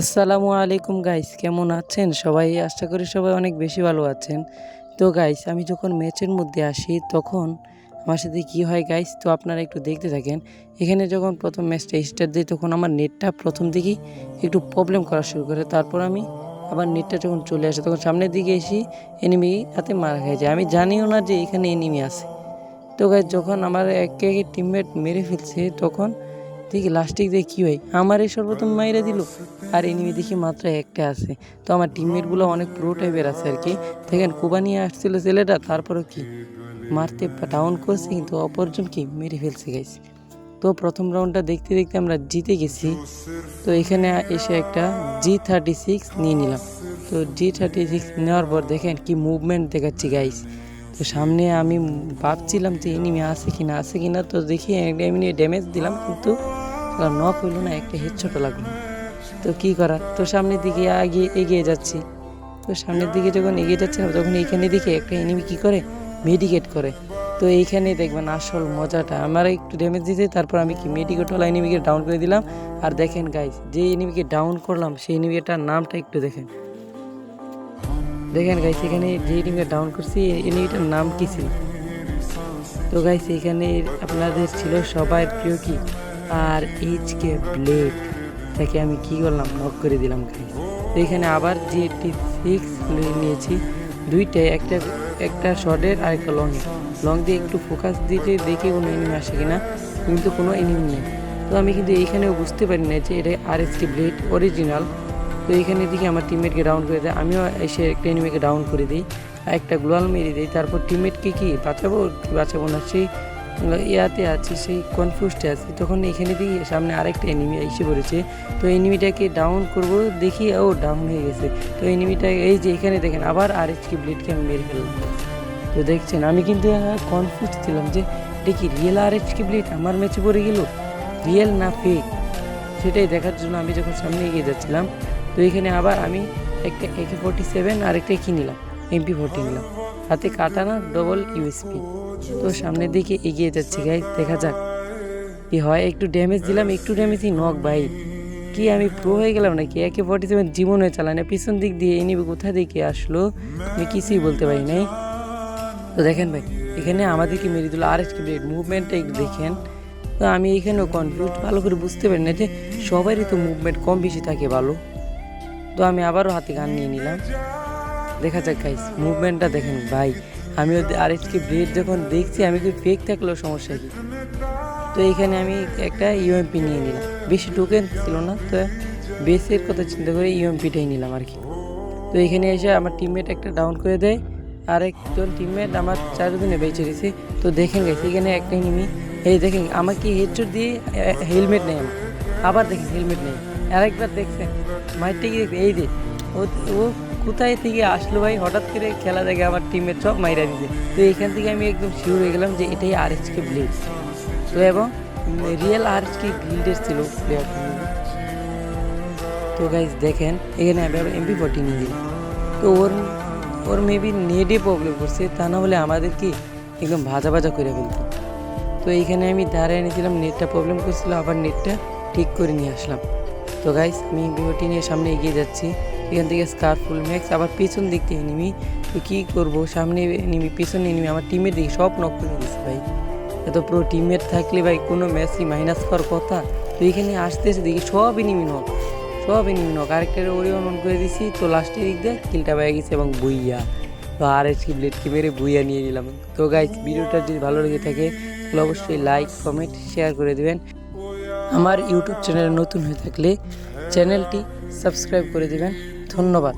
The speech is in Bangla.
আসসালামু আলাইকুম গাইস কেমন আছেন? সবাই আশা করি সবাই অনেক বেশি ভালো আছেন। তো গাইস আমি যখন ম্যাচের মধ্যে আসি, তখন আমার সাথে কী হয় গাইস তো আপনারা একটু দেখতে থাকেন। এখানে যখন প্রথম ম্যাচটা স্টার্ট দিই, তখন আমার নেটটা প্রথম দিকেই একটু প্রবলেম করা শুরু করে। তারপর আমি আবার নেটটা যখন চলে আসে, তখন সামনের দিকে এসে এনিমি হাতে মারা খেয়ে যায়। আমি জানিও না যে এখানে এনিমি আছে। তো গাইস যখন আমার একে একে টিমমেট মেরে ফেলছে, তখন দেখি লাস্টে দিয়ে কী হয়? আমার এই সর্বপ্রথম মাইরা দিল। আর এনিমি দেখি মাত্র একটা আছে। তো আমার টিমমেটগুলো অনেক প্রো টাইপের আছে আর কি দেখেন, কুবা নিয়ে আসছিল ছেলেটা, তারপরেও কি? মারতে ডাউন করছে, কিন্তু অপরজন কি? মেরে ফেলছে গাইছে তো প্রথম রাউন্ডটা দেখতে দেখতে আমরা জিতে গেছি। তো এখানে এসে একটা জি থার্টি সিক্স নিয়ে নিলাম। তো জি থার্টি সিক্স নেওয়ার পর দেখেন কি মুভমেন্ট দেখাচ্ছি গাইস তো সামনে আমি ভাবছিলাম যে এনিমি আছে কি না আছে কি না তো দেখি এমনি ড্যামেজ দিলাম, কিন্তু নক হইল না, একটা হেডশট লাগল। তো কি করা তো সামনের দিকে এগিয়ে এগিয়ে যাচ্ছি। তো সামনের দিকে যখন এগিয়ে যাচ্ছিলাম তখন এইখানে দেখে একটা এনিমি কি করে? মেডিকেট করে। তো এইখানে দেখবেন আসল মজাটা। আমার একটু ড্যামেজ দিতে তারপর আমি কি মেডিকেট মেডিকেটওয়ালা এনিমিকে ডাউন করে দিলাম। আর দেখেন গাইস যে এনিমিকে ডাউন করলাম, সেই এনিমিটার নামটা একটু দেখেন। দেখেন গাইস এখানে যে এনিমিকে ডাউন করছি এনিমিটার নাম কি ছিল? তো গাইস এখানে আপনাদের ছিল সবার প্রিয় কি? আর এইচ কে ব্লেড তাকে আমি কি করলাম? নক করে দিলাম এখানে আবার জি এইটটি সিক্স নিয়েছি। দুইটাই, একটা একটা শর্টের আর একটা লংয়ে লং দিয়ে একটু ফোকাস দিতে, দেখে কোনো এনিমি আসে কিনা। কিন্তু কোনো এনিমি নেই। তো আমি কিন্তু এইখানেও বুঝতে পারি না যে এটা আর এস ব্লেড অরিজিনাল তো এইখানে দিকে আমার টিমমেটকে ডাউন করে দেয়। আমিও এসে একটা এনিমিকে ডাউন করে দিই। আর একটা গ্লোয়াল মেরে দিই। তারপর টিমমেটকে কি বাঁচাবো বাঁচাবো না, সেই ইয়াতে আছি, সেই কনফিউজডে আছি। তখন এখানে দিকে সামনে আরেকটা এনিমি এসে পড়েছে। তো এনিমিটাকে ডাউন করব, দেখি, ও ডাউন হয়ে গেছে। তো এনিমিটা এই যে এখানে দেখেন, আবার আর এইচকে ব্লেডকে আমি মেরে ফেললাম তো দেখছেন, আমি কিন্তু কনফিউজ ছিলাম যে দেখি রিয়েল আর এইচকে ব্লেড আমার ম্যাচে পড়ে গেল? রিয়েল না ফেক সেটাই দেখার জন্য আমি যখন সামনে এগিয়ে যাচ্ছিলাম, তো এখানে আবার আমি একটা একে ফোর্টি সেভেন আর একটা কি নিলাম? এমপি ফোর্টি নিলাম। হাতে কাটানা ডবল ইউএসপি তো সামনের দিকে এগিয়ে যাচ্ছে গাই দেখা যাক কি হয়। একটু ড্যামেজ দিলাম, একটু ড্যামেজই নক ভাই। কি আমি প্রো হয়ে গেলাম নাকি? একে ফোর্টি সেভেন জীবন চালায় না। পিছন দিক দিয়ে এনে কোথা দিকে আসলো? আমি কিছুই বলতে পারি নাই। তো দেখেন ভাই, এখানে আমাদেরকে মেরে দিল আর একটু মুভমেন্টটা একটু দেখেন। তো আমি এখানেও কনফিউজ ভালো করে বুঝতে পারি না যে সবারই তো মুভমেন্ট কম বেশি থাকে ভালো। তো আমি আবারও হাতে গান নিয়ে নিলাম। দেখা যাক গাইস মুভমেন্টটা দেখেন, ভাই। আমি আর কি ব্লেড যখন দেখছি, আমি কি ফেক থাকলেও সমস্যা কি? তো এখানে আমি একটা ইউএমপি নিয়ে নিলাম। বেশি টোকেন ছিল না, তো বেসের কথা চিন্তা করে ইউএমপিটাই নিলাম আর কি। তো এখানে এসে আমার টিমমেট একটা ডাউন করে দেয়। আর একজন টিমমেট আমার চারজনে বেঁচে দিয়েছে তো দেখেন গেছে এখানে একটা নিমি এই দেখেন, আমাকে হেডশট দিয়ে হেলমেট নেই আমার। আবার দেখেন হেলমেট নেই আরেকবার দেখছেন। মাইটটা কি দেখবেন এই যে ও কোথায় থেকে আসলো ভাই? হঠাৎ করে খেলা দেখে আমার টিমের সব মাইরা দিতে তো এখান থেকে আমি একদম শিওর হয়ে গেলাম যে এটাই আর এস কে ব্লেড তো এবং রিয়েল আর এস কে গিল্ডের ছিল প্লেয়ার তো গাইজ দেখেন, এখানে আমি আবার এমপি ফোর্টি নিয়ে দিই তো ওর ওর মেবি নেটে প্রবলেম করছে, তা না হলে আমাদের কি একদম ভাজা ভাজা করে ফেলতো। তো এইখানে আমি দাঁড়ায় এনেছিলাম নেটটা প্রবলেম করছিল, আবার নেটটা ঠিক করে নিয়ে আসলাম। তো গাইস আমি বিওটি নিয়ে সামনে এগিয়ে যাচ্ছি। এখান থেকে স্কারফুল ম্যাক্স আবার পেছন দিক থেকে নিমি তো কী করব? সামনে নিমি পেছনে নিমি আমার টিমের দিকে সব নক করে দিচ্ছে ভাই। এত পুরো টিমের থাকলে ভাই কোনো ম্যাচই মাইনাস করার কথা? তো এখানে আসতেছে, দেখি সব এনিমি নক সব এনিমি নক আরেকটা ওরিও অন করে দিছি তো লাস্টের দিক দিয়ে কিলটা পেয়ে গেছে এবং বুইয়া তো আর এসকি ব্লেডকে মেরে বুইয়া নিয়ে নিলাম। তো গাইস ভিডিওটা যদি ভালো লেগে থাকে, তাহলে অবশ্যই লাইক কমেন্ট শেয়ার করে দেবেন। আমার ইউটিউব চ্যানেলে নতুন হয়ে থাকলে চ্যানেলটি সাবস্ক্রাইব করে দেবেন। ধন্যবাদ।